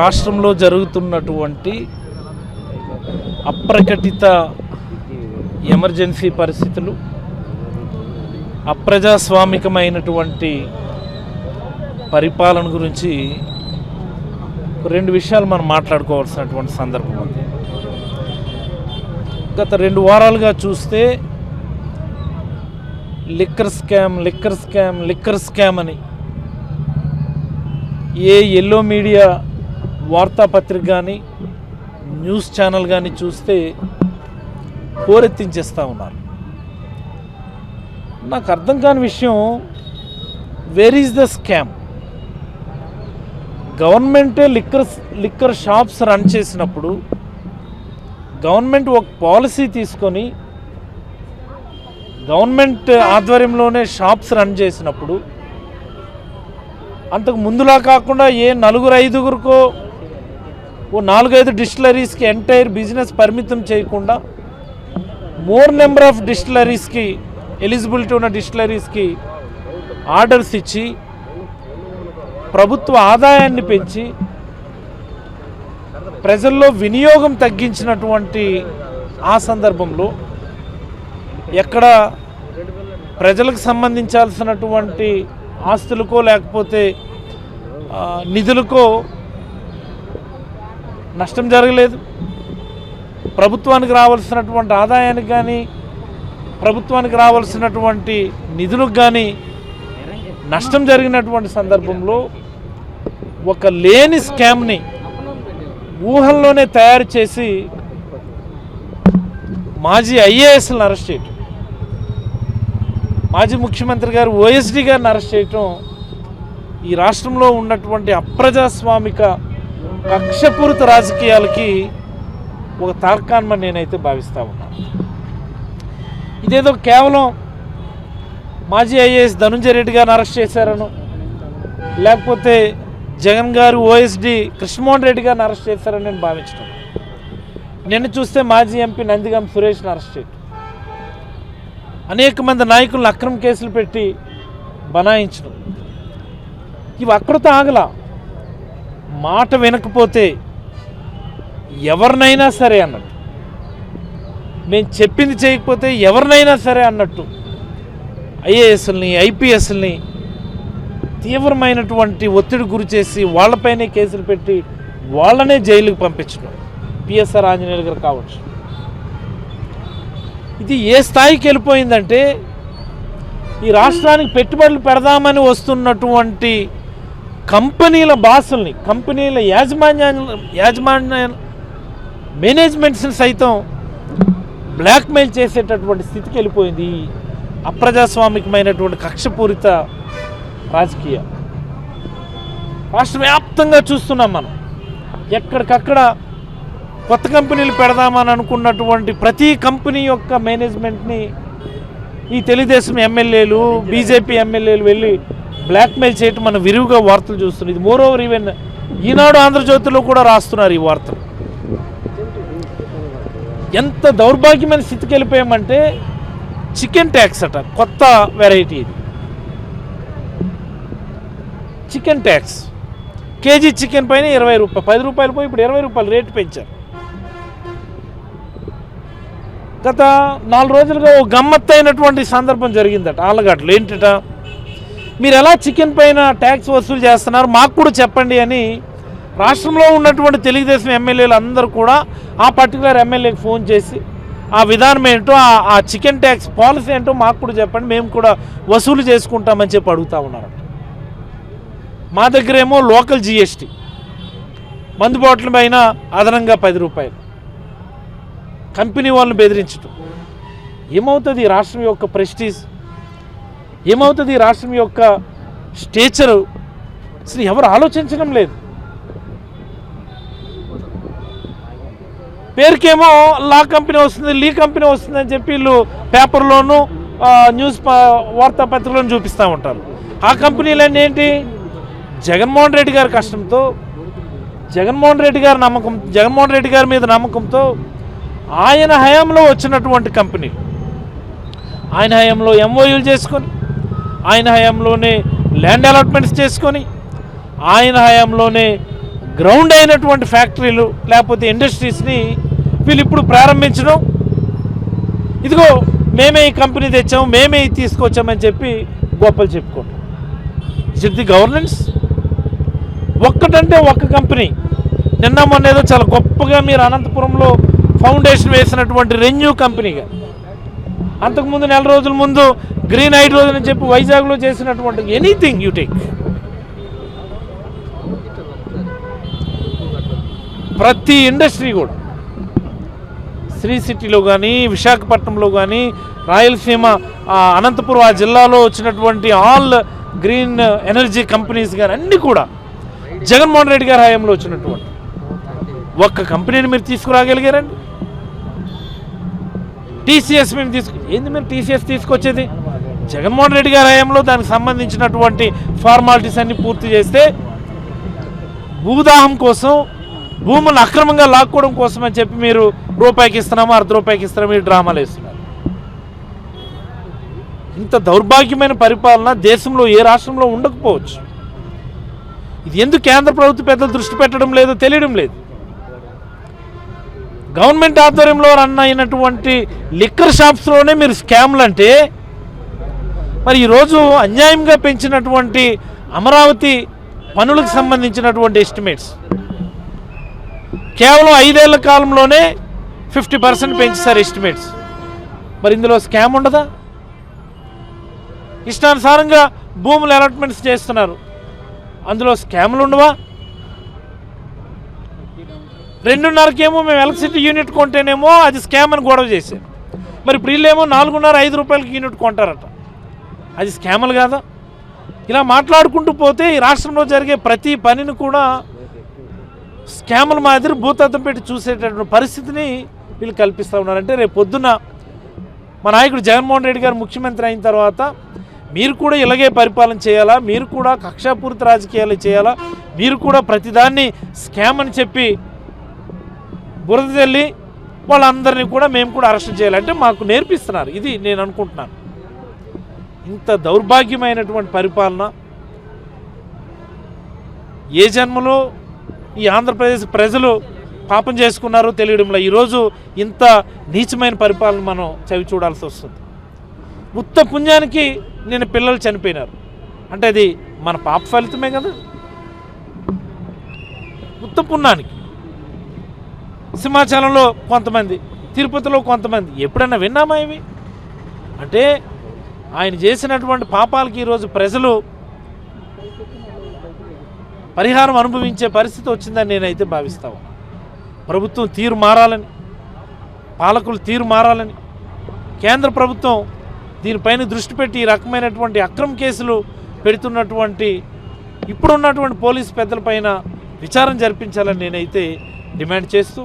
రాష్ట్రంలో జరుగుతున్నటువంటి అప్రకటిత ఎమర్జెన్సీ పరిస్థితులు అప్రజాస్వామికమైనటువంటి పరిపాలన గురించి రెండు విషయాలు మనం మాట్లాడుకోవాల్సినటువంటి సందర్భం ఉంది. గత రెండు వారాలుగా చూస్తే liquor scam liquor scam liquor scam అని ఏ ఎల్లో మీడియా వార్తాపత్రిక కానీ న్యూస్ ఛానల్ కానీ చూస్తే హోరెత్తించేస్తూ ఉన్నారు. నాకు అర్థం కాని విషయం వేర్ ఈజ్ ద స్కామ్ గవర్నమెంటే లిక్కర్ లిక్కర్ షాప్స్ రన్ చేసినప్పుడు గవర్నమెంట్ ఒక పాలసీ తీసుకొని గవర్నమెంట్ ఆధ్వర్యంలోనే షాప్స్ రన్ చేసినప్పుడు అంతకు ముందులా కాకుండా ఏ నలుగురు ఐదుగురికో ఓ నాలుగైదు డిస్టిలరీస్కి ఎంటైర్ బిజినెస్ పరిమితం చేయకుండా మోర్ నెంబర్ ఆఫ్ డిస్టిలరీస్కి ఎలిజిబిలిటీ ఉన్న డిస్టిలరీస్కి ఆర్డర్స్ ఇచ్చి ప్రభుత్వ ఆదాయాన్ని పెంచి ప్రజల్లో వినియోగం తగ్గించినటువంటి ఆ సందర్భంలో ఎక్కడ ప్రజలకు సంబంధించాల్సినటువంటి ఆస్తులకో లేకపోతే నిధులకో నష్టం జరగలేదు. ప్రభుత్వానికి రావాల్సినటువంటి ఆదాయానికి కానీ ప్రభుత్వానికి రావాల్సినటువంటి నిధులకు కానీ నష్టం జరిగినటువంటి సందర్భంలో ఒక లేని స్కామ్ని ఊహల్లోనే తయారు చేసి మాజీ ఐఏఎస్లను అరెస్ట్ చేయటం మాజీ ముఖ్యమంత్రి గారు ఓఎస్డీ గారిని అరెస్ట్ చేయటం ఈ రాష్ట్రంలో ఉన్నటువంటి అప్రజాస్వామిక కక్షపూరిత రాజకీయాలకి ఒక తార్కాన్మని నేనైతే భావిస్తా ఉన్నాను ఇదేదో కేవలం మాజీ ఐఏఎస్ ధనుంజయ రెడ్డి గారిని అరెస్ట్ చేశారను లేకపోతే జగన్ గారు ఓఎస్డి కృష్ణమోహన్ రెడ్డి గారిని అరెస్ట్ చేశారని నేను భావించడం నిన్న చూస్తే మాజీ ఎంపీ నందిగం సురేష్ని అరెస్ట్ చేయటం. అనేక మంది నాయకులను అక్రమ కేసులు పెట్టి బనాయించడం ఇవి అక్కడితో ఆగలా. మాట వినకపోతే ఎవరినైనా సరే అన్నట్టు. మేము చెప్పింది చేయకపోతే ఎవరినైనా సరే అన్నట్టు. ఐఏఎస్ని ఐపీఎస్ని తీవ్రమైనటువంటి ఒత్తిడి గురి చేసి వాళ్ళపైనే కేసులు పెట్టి వాళ్ళనే జైలుకి పంపించడం. పిఎస్ఆర్ ఆంజనేయులు గారు కావచ్చు. ఇది ఏ స్థాయికి వెళ్ళిపోయిందంటే ఈ రాష్ట్రానికి పెట్టుబడులు పెడదామని వస్తున్నటువంటి కంపెనీల బాసుల్ని కంపెనీల యాజమాన్య యాజమాన్య మేనేజ్మెంట్స్ని సైతం బ్లాక్మెయిల్ చేసేటటువంటి స్థితికి వెళ్ళిపోయింది అప్రజాస్వామికమైనటువంటి కక్షపూరిత రాజకీయ. రాష్ట్ర వ్యాప్తంగా చూస్తున్నాం మనం. ఎక్కడికక్కడ కొత్త కంపెనీలు పెడదామని అనుకున్నటువంటి ప్రతి కంపెనీ యొక్క మేనేజ్మెంట్ని ఈ తెలుగుదేశం ఎమ్మెల్యేలు బీజేపీ ఎమ్మెల్యేలు వెళ్ళి బ్లాక్మెయిల్ చేయటం మనం విరివిగా వార్తలు చూస్తున్నాం ఇది మోర్ ఓవర్ ఈవెన్ ఈనాడు ఆంధ్రజ్యోతిలో కూడా రాస్తున్నారు ఈ వార్తలు. ఎంత దౌర్భాగ్యమైన స్థితికి వెళ్ళిపోయామంటే చికెన్ ట్యాక్స్ అట కొత్త వెరైటీ ఇది. Chicken tax. కేజీ చికెన్ పైన ఇరవై రూపాయలు పది రూపాయలు పోయి ఇప్పుడు ఇరవై రూపాయలు రేటు పెంచారు. గత నాలుగు రోజులుగా ఓ గమ్మత్తైనటువంటి సందర్భం జరిగిందట ఆలగడ్డలు ఏంటట? మీరు ఎలా చికెన్ పైన ట్యాక్స్ వసూలు చేస్తున్నారు? మాకు కూడా చెప్పండి అని రాష్ట్రంలో ఉన్నటువంటి తెలుగుదేశం ఎమ్మెల్యేలు అందరూ కూడా ఆ పర్టికులర్ ఎమ్మెల్యేకి ఫోన్ చేసి ఆ విధానం ఏంటో ఆ చికెన్ ట్యాక్స్ పాలసీ ఏంటో మాకు కూడా చెప్పండి. మేము కూడా వసూలు చేసుకుంటామని చెప్పి అడుగుతా ఉన్నారు మా దగ్గర ఏమో లోకల్ జిఎస్టీ మందు బాటిల్ పైన అదనంగా పది రూపాయలు. కంపెనీ వాళ్ళని బెదిరించటం. ఏమవుతుంది? ఈ రాష్ట్రం యొక్క ప్రెస్టీజ్ ఏమవుతుంది? రాష్ట్రం యొక్క స్టేచరు అసలు ఎవరు ఆలోచించడం లేదు. పేరుకేమో లా కంపెనీ వస్తుంది లీ కంపెనీ వస్తుంది అని చెప్పి వీళ్ళు పేపర్లోను న్యూస్ ప- వార్తాపత్రికలను చూపిస్తూ ఉంటారు. ఆ కంపెనీలన్నీ ఏంటి? జగన్మోహన్ రెడ్డి గారి కష్టంతో జగన్మోహన్ రెడ్డి గారి నమ్మకం జగన్మోహన్ రెడ్డి గారి మీద నమ్మకంతో ఆయన హయాంలో వచ్చినటువంటి కంపెనీ ఆయన హయాంలో ఎంఓయూలు చేసుకొని ఆయన హయాంలోనే ల్యాండ్ అలాట్మెంట్స్ చేసుకొని ఆయన హయాంలోనే గ్రౌండ్ అయినటువంటి ఫ్యాక్టరీలు లేకపోతే ఇండస్ట్రీస్ని వీళ్ళు ఇప్పుడు ప్రారంభించడం. ఇదిగో మేమే ఈ కంపెనీ తెచ్చాము మేమే ఇది తీసుకొచ్చామని చెప్పి గొప్పలు చెప్పుకుంటాం ఇస్ ఇట్ ది గవర్నెన్స్ ఒక్కటంటే ఒక్క కంపెనీ. నిన్న మొన్న ఏదో చాలా గొప్పగా మీరు అనంతపురంలో ఫౌండేషన్ వేసినటువంటి రెన్యూ కంపెనీగా. అంతకుముందు నెల రోజుల ముందు గ్రీన్ హైడ్రోజన్ అని చెప్పి వైజాగ్లో చేసినటువంటి ఎనీథింగ్ యూ టేక్ ప్రతి ఇండస్ట్రీ కూడా. శ్రీ సిటీలో కానీ విశాఖపట్నంలో కానీ రాయలసీమ అనంతపురం ఆ జిల్లాలో వచ్చినటువంటి ఆల్ గ్రీన్ ఎనర్జీ కంపెనీస్ కానీ అన్నీ కూడా జగన్మోహన్ రెడ్డి గారి హయాంలో వచ్చినటువంటి ఒక్క కంపెనీని మీరు తీసుకురాగలిగారండి. టీసీఎస్ మేము తీసుకు ఏంది మీరు టీసీఎస్ తీసుకొచ్చేది? జగన్మోహన్ రెడ్డి గారి హయాంలో దానికి సంబంధించినటువంటి ఫార్మాలిటీస్ అన్ని పూర్తి చేస్తే భూదాహం కోసం భూములను అక్రమంగా లాక్కోవడం కోసం అని చెప్పి మీరు రూపాయికి ఇస్తున్నాము అర్ధ రూపాయికి ఇస్తున్నాము ఈ డ్రామాలు వేస్తున్నారు. ఇంత దౌర్భాగ్యమైన పరిపాలన దేశంలో ఏ రాష్ట్రంలో ఉండకపోవచ్చు. ఇది ఎందుకు కేంద్ర ప్రభుత్వ పెద్దలు దృష్టి పెట్టడం లేదో తెలియడం లేదు. గవర్నమెంట్ ఆధ్వర్యంలో రన్ అయినటువంటి లిక్కర్ షాప్స్లోనే మీరు స్కామ్లు అంటే మరి ఈరోజు అన్యాయంగా పెంచినటువంటి అమరావతి పనులకు సంబంధించినటువంటి ఎస్టిమేట్స్ కేవలం ఐదేళ్ళ కాలంలోనే ఫిఫ్టీ పర్సెంట్ పెంచేశారు ఎస్టిమేట్స్ మరి ఇందులో స్కామ్ ఉండదా? ఇష్టానుసారంగా భూములు అలాట్మెంట్స్ చేస్తున్నారు. అందులో స్కాములు ఉండవా? రెండున్నరకేమో మేము ఎలక్ట్రిసిటీ యూనిట్ కొంటేనేమో అది స్కామ్ అని గొడవ చేశారు. మరి ఇప్పుడు వీళ్ళేమో నాలుగున్నర ఐదు రూపాయలకి యూనిట్ కొంటారట. అది స్కాములు కాదా? ఇలా మాట్లాడుకుంటూ పోతే ఈ రాష్ట్రంలో జరిగే ప్రతి పనిని కూడా స్కాముల మాదిరి భూతత్వం పెట్టి చూసేటటువంటి పరిస్థితిని వీళ్ళు కల్పిస్తూ ఉన్నారంటే రేపు పొద్దున మా నాయకుడు జగన్మోహన్ రెడ్డి గారు ముఖ్యమంత్రి అయిన తర్వాత మీరు కూడా ఇలాగే పరిపాలన చేయాలా? మీరు కూడా కక్షాపూరిత రాజకీయాలు చేయాలా? మీరు కూడా ప్రతిదాన్ని స్కామ్ అని చెప్పి బురద తల్లి వాళ్ళందరినీ కూడా మేము కూడా అరెస్ట్ చేయాలంటే మాకు నేర్పిస్తున్నారు. ఇది నేను అనుకుంటున్నాను. ఇంత దౌర్భాగ్యమైనటువంటి పరిపాలన ఏ జన్మలో ఈ ఆంధ్రప్రదేశ్ ప్రజలు పాపం చేసుకున్నారో తెలియడంలో ఈరోజు ఇంత నీచమైన పరిపాలన మనం చవి చూడాల్సి వస్తుంది. ఉత్త పుణ్యానికి నేను పిల్లలు చనిపోయినారు. అంటే అది మన పాప ఫలితమే కదా. ఉత్త పుణ్యానికి. సింహాచలంలో కొంతమంది తిరుపతిలో కొంతమంది. ఎప్పుడన్నా విన్నామా ఇవి? అంటే ఆయన చేసినటువంటి పాపాలకి ఈరోజు ప్రజలు పరిహారం అనుభవించే పరిస్థితి వచ్చిందని నేనైతే భావిస్తాను ప్రభుత్వం తీరు మారాలని పాలకులు తీరు మారాలని కేంద్ర ప్రభుత్వం దీనిపైన దృష్టి పెట్టి ఈ రకమైనటువంటి అక్రమ కేసులు పెడుతున్నటువంటి ఇప్పుడున్నటువంటి పోలీసు పెద్దలపైన విచారం జరిపించాలని నేనైతే డిమాండ్ చేస్తూ